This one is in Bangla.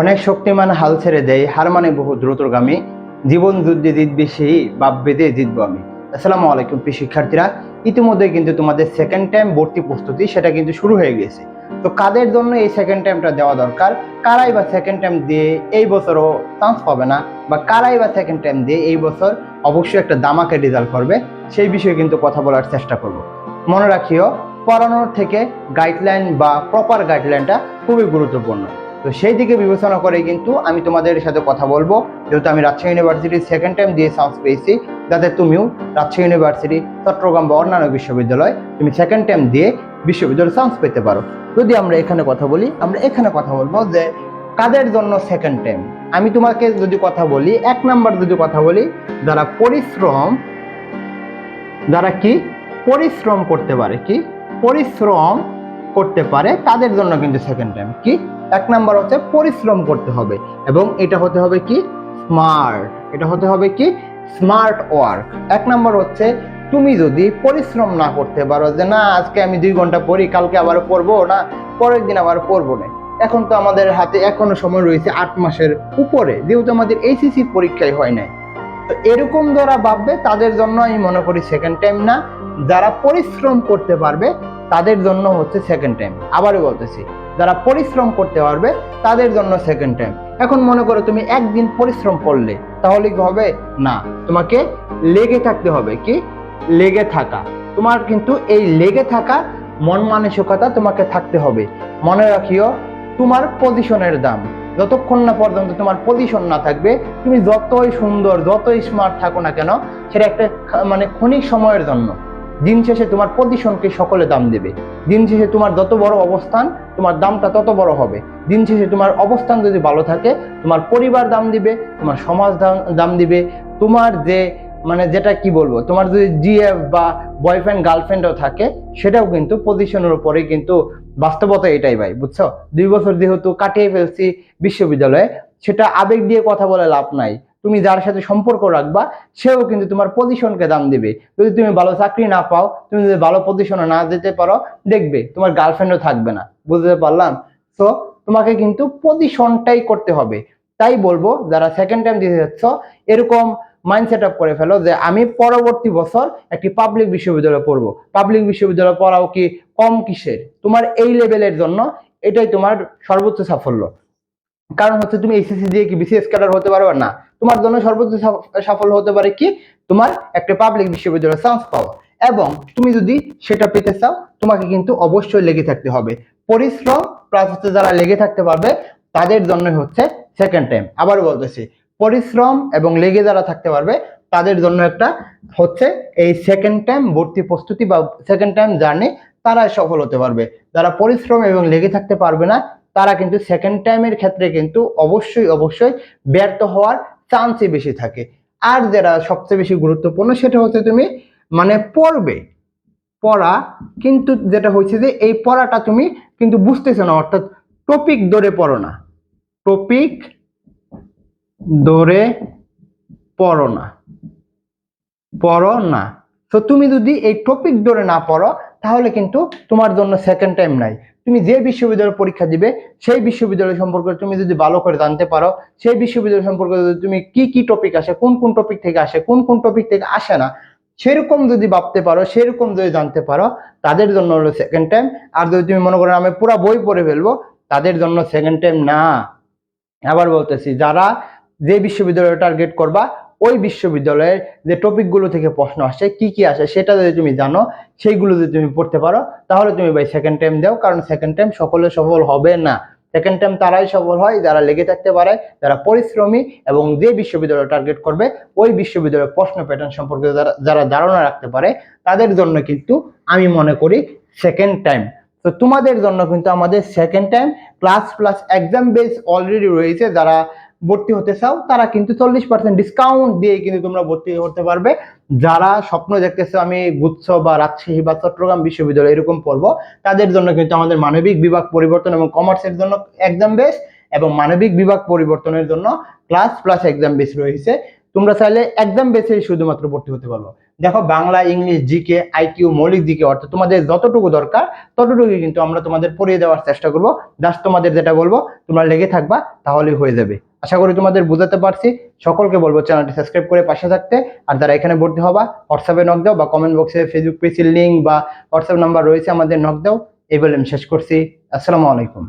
অনেক শক্তিমান হাল ছেড়ে দেয়, হার মানে বহু দ্রুতগামী, জীবন যুদ্ধে জিতবে সেই বাপ বেঁধে জিতবো আমি। আসসালামু আলাইকুম প্রিয় শিক্ষার্থীরা। ইতিমধ্যে কিন্তু তোমাদের সেকেন্ড টাইম ভর্তি প্রস্তুতি, সেটা কিন্তু শুরু হয়ে গেছে। তো কাদের জন্য এই সেকেন্ড টাইমটা দেওয়া দরকার? কারাই বা সেকেন্ড টাইম দিয়ে এই বছরও চান্স পাবে না, বা কারাই বা সেকেন্ড টাইম দিয়ে এই বছর অবশ্যই একটা দামাকে রেজাল্ট করবে, সেই বিষয়ে কিন্তু কথা বলার চেষ্টা করব। মনে রাখিও, পড়ানোর থেকে গাইডলাইন বা প্রপার গাইডলাইনটা খুবই গুরুত্বপূর্ণ। তো সেই দিকে বিবেচনা করে কিন্তু আমি তোমাদের সাথে কথা বলব। যেহেতু আমি রাজশাহী ইউনিভার্সিটির সেকেন্ড টাইম দিয়ে চান্স পেয়েছি, যাতে তুমিও রাজশাহী ইউনিভার্সিটি চট্টগ্রাম বা অন্যান্য বিশ্ববিদ্যালয় তুমি সেকেন্ড টাইম দিয়ে বিশ্ববিদ্যালয়ে চান্স পেতে পারো। যদি আমরা এখানে কথা বলি, আমরা এখানে কথা বলব যে কাদের জন্য সেকেন্ড টাইম আমি তোমাকে যদি কথা বলি, এক নাম্বার যদি কথা বলি, যারা পরিশ্রম, যারা কি? পরিশ্রম করতে পারে কি? পরিশ্রম করতে পারে, তাদের জন্য কিন্তু সেকেন্ড টাইম কি? এক নাম্বার হচ্ছে পরিশ্রম করতে হবে এবং এটা হতে হবে কি? স্মার্ট এটা হতে হবে কি? স্মার্ট ওয়ার্ক এক নাম্বার হচ্ছে তুমি যদি পরিশ্রম না করতে পারো যে, না, আজকে আমি দুই ঘণ্টা পড়ি, কালকে আবার পড়ব না, পরের দিন আবার পড়ব না। এখন তো আমাদের হাতে এখনও সময় রয়েছে আট মাসের উপরে, যেহেতু আমাদের এইচএসসি পরীক্ষায় হয় নাই। তো এরকম যারা ভাববে, তাদের জন্য আমি মনে করি সেকেন্ড টাইম না। যারা পরিশ্রম করতে পারবে তাদের জন্য হচ্ছে সেকেন্ড টাইম আবারও বলতেছি, যারা পরিশ্রম করতে পারবে, তাদের জন্য সেকেন্ড টাইম এখন মনে করো তুমি একদিন পরিশ্রম করলে, তাহলে কি হবে? না, তোমাকে লেগে থাকতে হবে। কি? লেগে থাকা। তোমার কিন্তু এই লেগে থাকা মন মানসিকতা তোমাকে থাকতে হবে। মনে রাখিও, তোমার পজিশনের দাম। যতক্ষণ না পর্যন্ত তোমার পজিশন না থাকবে, তুমি যতই সুন্দর, যতই স্মার্ট থাকো না কেন, সেটা একটা মানে ক্ষণিক সময়ের জন্য। দিন শেষে তোমার পজিশনকে সকলে দাম দেবে। দিন শেষে তোমার যত বড় অবস্থান, তোমার দামটা তত বড় হবে। দিন শেষে তোমার অবস্থান যদি ভালো থাকে, তোমার পরিবার দাম দিবে, তোমার সমাজ দাম দাম দিবে। তোমার যে মানে যেটা কি বলব, তোমার যদি জিএফ বা বয়ফ্রেন্ড গার্লফ্রেন্ডও থাকে, সেটাও কিন্তু পজিশনের উপরে কিন্তু বাস্তবতা এটাই ভাই, বুঝছ? দুই বছর যেহেতু কাটিয়ে ফেলছি বিশ্ববিদ্যালয়ে, সেটা আবেগ দিয়ে কথা বলে লাভ নাই। তুমি যার সাথে সম্পর্ক রাখবা, সেও কিন্তু তোমার পজিশনকে দাম দিবে। যদি তুমি ভালো চাকরি না পাও, তুমি যদি ভালো পজিশনে না যেতে পারো, দেখবে তোমার গার্লফ্রেন্ডও থাকবে না। বুঝতে পারলাম? তো তোমাকে কিন্তু পজিশনটাই করতে হবে। তাই বলব, যারা সেকেন্ড টাইম দিতে যাচ্ছ, এরকম মাইন্ড সেট আপ করে ফেলো যে আমি পরবর্তী বছর একটি পাবলিক বিশ্ববিদ্যালয়ে পড়ব। পাবলিক বিশ্ববিদ্যালয়ে পড়াও কি কম কিসের? তোমার এই লেভেলের জন্য এটাই তোমার সর্বোচ্চ সাফল্য। কারণ হচ্ছে তুমি এইচএসসি দিয়ে কি বিসিএস ক্যাডার হতে পারবে না। তোমার জন্য সর্বোচ্চ সাফ- সাফল্য হতে পারে কি? তোমার একটা পাবলিক বিশ্ববিদ্যালয়ের চান্স পাওয়া। এবং তুমি যদি সেটা পেতে চাও, তোমাকে কিন্তু অবশ্যই লেগে থাকতে হবে। পরিশ্রম প্লাস হচ্ছে যারা লেগে থাকতে পারবে, তাদের জন্য হচ্ছে সেকেন্ড টাইম আবার বলতেছি, পরিশ্রম এবং লেগে যারা থাকতে পারবে, তাদের জন্য একটা হচ্ছে এই সেকেন্ড টাইম ভর্তি প্রস্তুতি বা সেকেন্ড টাইম জার্নি তারা সফল হতে পারবে। যারা পরিশ্রম এবং লেগে থাকতে পারবে না তারা কিন্তু সেকেন্ড টাইমের ক্ষেত্রে কিন্তু অবশ্যই অবশ্যই ব্যর্থ হওয়ার চান্সই বেশি থাকে। আর যারা সবচেয়ে বেশি গুরুত্বপূর্ণ সেটা হচ্ছে তুমি মানে পড়বে। পড়া কিন্তু যেটা হয়েছে যে এই পড়াটা তুমি কিন্তু বুঝতেছো না, অর্থাৎ টপিক ধরে পড়ো না। টপিক ধরে পড়ো না। পড়ো না। তো তুমি যদি এই টপিক ধরে না পড়ো, তাহলে কিন্তু তোমার জন্য সেকেন্ড টাইম নাই। তুমি যে বিশ্ববিদ্যালয়ের পরীক্ষা দিবে, সেই বিশ্ববিদ্যালয় সম্পর্কে তুমি যদি ভালো করে জানতে পারো, সেই বিশ্ববিদ্যালয় সম্পর্কে যদি তুমি কি কি টপিক আসে, কোন কোন টপিক থেকে আসে, কোন কোন টপিক থেকে আসে না, সেরকম যদি ভাবতে পারো, সেরকম যদি জানতে পারো, তাদের জন্য হলো সেকেন্ড টাইম আর যদি তুমি মনে করো আমি পুরো বই পড়ে ফেলব, তাদের জন্য সেকেন্ড টাইম না। আবার বলতেছি, যারা যে বিশ্ববিদ্যালয়ে টার্গেট করবা ওই বিশ্ববিদ্যালয়ের যে টপিকগুলো থেকে প্রশ্ন আসে, কি কি আসে সেটা যদি তুমি জানো, সেইগুলো যদি তুমি পড়তে পারো, তাহলে তুমি ভাই সেকেন্ড টাইম দাও, কারণ সেকেন্ড টাইম সকলে সফল হবে না। সেকেন্ড টাইম তারাই সফল হয়, যারা লেগে থাকতে পারে, যারা পরিশ্রমী এবং যে বিশ্ববিদ্যালয় টার্গেট করবে, ওই বিশ্ববিদ্যালয়ের প্রশ্ন প্যাটার্ন সম্পর্কে যারা যারা ধারণা রাখতে পারে, তাদের জন্য কিন্তু আমি মনে করি সেকেন্ড টাইম তো তোমাদের জন্য কিন্তু আমাদের second time class plus exam base already রয়েছে, যারা ভর্তি হতে চাও, তারা কিন্তু চল্লিশ পার্সেন্ট ডিসকাউন্ট দিয়ে কিন্তু তোমরা ভর্তি করতে পারবে। যারা স্বপ্ন দেখতেছো আমি গুচ্ছ বা রাজশাহী বা চট্টগ্রাম বিশ্ববিদ্যালয় এরকম পড়ব, তাদের জন্য কিন্তু আমাদের মানবিক বিভাগ পরিবর্তন এবং কমার্সের জন্য এক্সাম বেস এবং মানবিক বিভাগ পরিবর্তনের জন্য ক্লাস প্লাস এক্সাম বেস রয়েছে। তোমরা চাইলে একদম বেছে শুধুমাত্র ভর্তি হতে পারব। দেখো, বাংলা, ইংলিশ, জিকে, আইকিউ, মৌলিক দিকে অর্থাৎ তোমাদের যতটুকু দরকার ততটুকু কিন্তু আমরা তোমাদের পড়িয়ে দেওয়ার চেষ্টা করব। জাস্ট তোমাদের যেটা বলব, তোমরা লেগে থাকবা, তাহলেই হয়ে যাবে। আশা করি তোমাদের বোঝাতে পারছি। সকলকে বলব চ্যানেলটি সাবস্ক্রাইব করে পাশে থাকতে। আর যারা এখানে ভর্তি হবা, হোয়াটসঅ্যাপে নক দাও বা কমেন্ট বক্সে ফেসবুক পেজের লিঙ্ক বা হোয়াটসঅ্যাপ নাম্বার রয়েছে আমাদের নক দাও। এই বলে আমি শেষ করছি। আসসালামু আলাইকুম।